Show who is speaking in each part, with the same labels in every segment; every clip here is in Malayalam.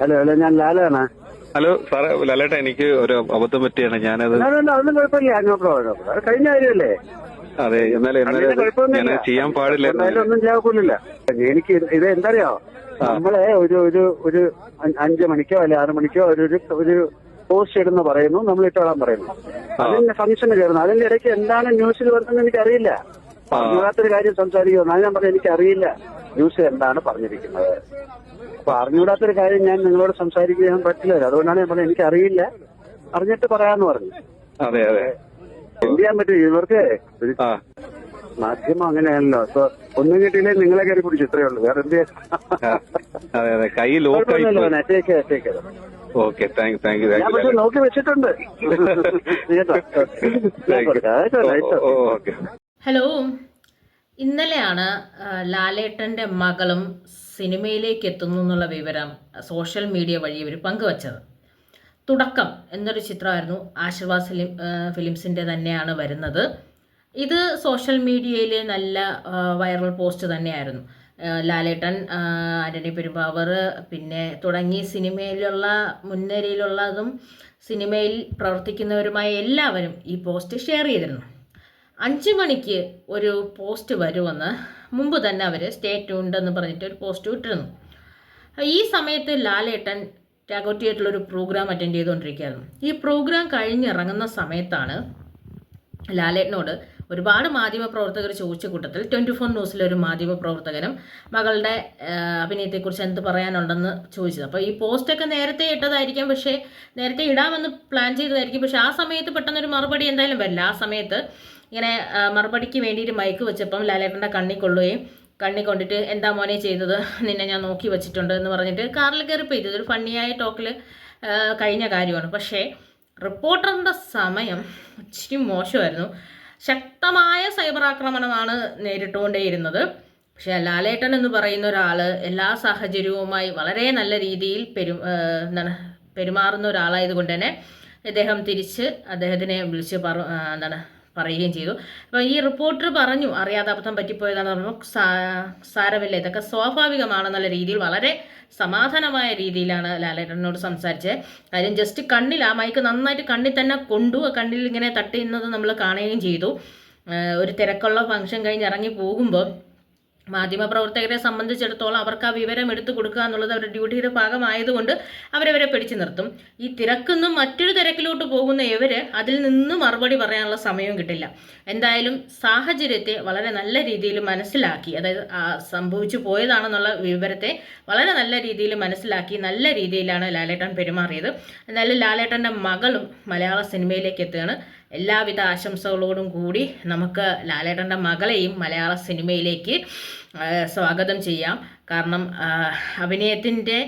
Speaker 1: ഹലോ ഹലോ ഞാൻ ലാലാണ്.
Speaker 2: ഹലോ സാറേ ലാലേട്ടാ എനിക്ക് ഒരു അബദ്ധം പറ്റിയാണ്. ഞാനത്
Speaker 1: അതൊന്നും കുഴപ്പമില്ല. നോ പ്രോബ്ലം അത് കഴിഞ്ഞ കാര്യമല്ലേ?
Speaker 2: അതെ എന്നാലും ഞാൻ ചെയ്യാൻ പാടില്ല.
Speaker 1: എന്തായാലും ഒന്നും ചെയ്യാക്കില്ല എനിക്ക് ഇത് എന്തറിയോ? നമ്മളെ ഒരു ഒരു ഒരു അഞ്ചു മണിക്കോ അല്ലെ ആറ് മണിക്കോ ഒരു ഒരു പോസ്റ്റ് ഇടുന്ന പറയുന്നു. നമ്മൾ ഇട്ടോളാൻ പറയുന്നു. അതിന്റെ ഫംഗ്ഷന് കയറുന്നു അതിന്റെ ഇടയ്ക്ക് എന്താണ് ന്യൂസിൽ വരുന്നത് എനിക്കറിയില്ല. അറിഞ്ഞൂടാത്തൊരു കാര്യം സംസാരിക്കുന്നു അത് ഞാൻ പറഞ്ഞു എനിക്കറിയില്ല. ന്യൂസ് എന്താണ് പറഞ്ഞിരിക്കുന്നത് അപ്പൊ അറിഞ്ഞുകൂടാത്തൊരു കാര്യം ഞാൻ നിങ്ങളോട് സംസാരിക്കാൻ പറ്റില്ല അതുകൊണ്ടാണ് ഞാൻ പറഞ്ഞത് എനിക്കറിയില്ല അറിഞ്ഞിട്ട് പറയാന്ന് പറഞ്ഞു
Speaker 2: അതെ അതെ
Speaker 1: എന്ത് ചെയ്യാൻ പറ്റും ഇവർക്ക് മാധ്യമം അങ്ങനെയാണല്ലോ അപ്പൊ ഒന്നും കിട്ടിയില്ലേ നിങ്ങളെ കയറി പിടിച്ചു ഇത്രയേ ഉള്ളൂ വേറെ എന്ത്
Speaker 2: അതെ കൈ ഓക്കെ താങ്ക് താങ്ക് യു
Speaker 1: ഞാൻ
Speaker 2: താങ്ക് യു
Speaker 1: നോക്കി വെച്ചിട്ടുണ്ട്
Speaker 3: ഹലോ ഇന്നലെയാണ് ലാലേട്ടന്റെ മകളും സിനിമയിലേക്ക് എത്തുന്നു എന്നുള്ള വിവരം സോഷ്യൽ മീഡിയ വഴി ഇവർ പങ്കുവച്ചത്. തുടക്കം എന്നൊരു ചിത്രമായിരുന്നു ആശീർവാദ് ഫിലിം ഫിലിംസിന്റെ തന്നെയാണ് വരുന്നത്. ഇത് സോഷ്യൽ മീഡിയയിൽ നല്ല വൈറൽ പോസ്റ്റ് തന്നെയായിരുന്നു. ലാലേട്ടൻ ആന്റണി പെരുമ്പാവർ പിന്നെ തുടങ്ങി സിനിമയിലുള്ള മുൻനിരയിലുള്ളതും സിനിമയിൽ പ്രവർത്തിക്കുന്നവരുമായ എല്ലാവരും ഈ പോസ്റ്റ് ഷെയർ ചെയ്തിരുന്നു. അഞ്ച് മണിക്ക് ഒരു പോസ്റ്റ് വരുമെന്ന് മുമ്പ് തന്നെ അവർ സ്റ്റേറ്റ് ഉണ്ടെന്ന് പറഞ്ഞിട്ട് ഒരു പോസ്റ്റ് വിട്ടിരുന്നു ഈ സമയത്ത് ലാലേട്ടൻ ടാഗോ തിയേറ്ററിൽ ഒരു പ്രോഗ്രാം അറ്റൻഡ് ചെയ്തുകൊണ്ടിരിക്കുകയായിരുന്നു. ഈ പ്രോഗ്രാം കഴിഞ്ഞിറങ്ങുന്ന സമയത്താണ് ലാലേട്ടനോട് ഒരുപാട് മാധ്യമപ്രവർത്തകർ ചോദിച്ച കൂട്ടത്തിൽ ട്വന്റി ഫോർ ന്യൂസിലെ ഒരു മാധ്യമപ്രവർത്തകനും മകളുടെ അഭിനയത്തെക്കുറിച്ച് എന്ത് പറയാനുണ്ടെന്ന് ചോദിച്ചത്. അപ്പോൾ ഈ പോസ്റ്റൊക്കെ നേരത്തെ ഇട്ടതായിരിക്കാം പക്ഷേ നേരത്തെ ഇടാമെന്ന് പ്ലാൻ ചെയ്തതായിരിക്കും. പക്ഷേ ആ സമയത്ത് പെട്ടെന്നൊരു മറുപടി എന്തായാലും വരില്ല. ആ സമയത്ത് ഇങ്ങനെ മറുപടിക്ക് വേണ്ടിയിട്ട് മയക്ക് വെച്ചപ്പം ലാലേട്ടന്റെ കണ്ണി കൊള്ളുകയും കണ്ണി കൊണ്ടിട്ട് എന്താ മോനെ ചെയ്തത് നിന്നെ ഞാൻ നോക്കി വെച്ചിട്ടുണ്ട് എന്ന് പറഞ്ഞിട്ട് കാറിൽ കയറി കയറിപ്പോയി ഇതൊരു ഫണ്ണിയായ ടോക്കിൽ കഴിഞ്ഞ കാര്യമാണ്. പക്ഷേ റിപ്പോർട്ടറിന്റെ സമയം ഇച്ചിരി മോശമായിരുന്നു. ശക്തമായ സൈബർ ആക്രമണമാണ് നേരിട്ടുകൊണ്ടേയിരുന്നത്. പക്ഷേ ലാലേട്ടൻ എന്ന് പറയുന്ന ഒരാൾ എല്ലാ സാഹചര്യവുമായി വളരെ നല്ല രീതിയിൽ പെരു എന്താണ് പെരുമാറുന്ന ഒരാളായതുകൊണ്ട് തന്നെ ഇദ്ദേഹം തിരിച്ച് അദ്ദേഹത്തിനെ വിളിച്ച് പറ എന്താണ് പറയുകയും ചെയ്തു. അപ്പോൾ ഈ റിപ്പോർട്ടർ പറഞ്ഞു അറിയാതെ അബദ്ധം പറ്റിപ്പോയതാണ് പറഞ്ഞു സാരമില്ല ഇതൊക്കെ സ്വാഭാവികമാണെന്നുള്ള രീതിയിൽ വളരെ സമാധാനമായ രീതിയിലാണ് ലാലേട്ടനോട് സംസാരിച്ചത്. കാര്യം ജസ്റ്റ് കണ്ണിൽ ആ മൈക്ക് നന്നായിട്ട് കണ്ണിൽ തന്നെ കൊണ്ടു കണ്ണിൽ ഇങ്ങനെ തട്ടുന്നത് നമ്മൾ കാണുകയും ചെയ്തു. ഒരു തിരക്കുള്ള ഫംഗ്ഷൻ കഴിഞ്ഞ് ഇറങ്ങി പോകുമ്പോൾ മാധ്യമപ്രവർത്തകരെ സംബന്ധിച്ചിടത്തോളം അവർക്ക് ആ വിവരം എടുത്തു കൊടുക്കുക എന്നുള്ളത് അവരുടെ ഡ്യൂട്ടിയുടെ ഭാഗമായതുകൊണ്ട് അവരവരെ പിടിച്ചു നിർത്തും. ഈ തിരക്കുന്നും മറ്റൊരു തിരക്കിലോട്ട് പോകുന്ന ഇവർ അതിൽ നിന്ന് മറുപടി പറയാനുള്ള സമയവും കിട്ടില്ല. എന്തായാലും സാഹചര്യത്തെ വളരെ നല്ല രീതിയിൽ മനസ്സിലാക്കി അതായത് സംഭവിച്ചു പോയതാണെന്നുള്ള വിവരത്തെ വളരെ നല്ല രീതിയിൽ മനസ്സിലാക്കി നല്ല രീതിയിലാണ് ലാലേട്ടൻ പെരുമാറിയത്. എന്നാലും ലാലേട്ടന്റെ മകളും മലയാള സിനിമയിലേക്ക് എത്തുകയാണ്. എല്ലാവിധ ആശംസകളോടും കൂടി നമുക്ക് ലാലേട്ടന്റെ മകളെയും മലയാള സിനിമയിലേക്ക് സ്വാഗതം ചെയ്യാം. കാരണം അഭിനയത്തിന്റെ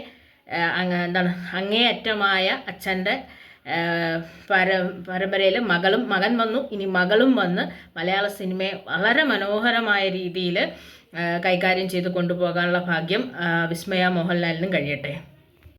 Speaker 3: എന്താണ് അങ്ങേയറ്റമായ അച്ഛന്റെ പര പരമ്പരയിൽ മകളും മകൻ വന്നു ഇനി മകളും വന്ന് മലയാള സിനിമയെ വളരെ മനോഹരമായ രീതിയിൽ കൈകാര്യം ചെയ്ത് കൊണ്ടുപോകാനുള്ള ഭാഗ്യം വിസ്മയ മോഹൻലാലിനും കഴിയട്ടെ.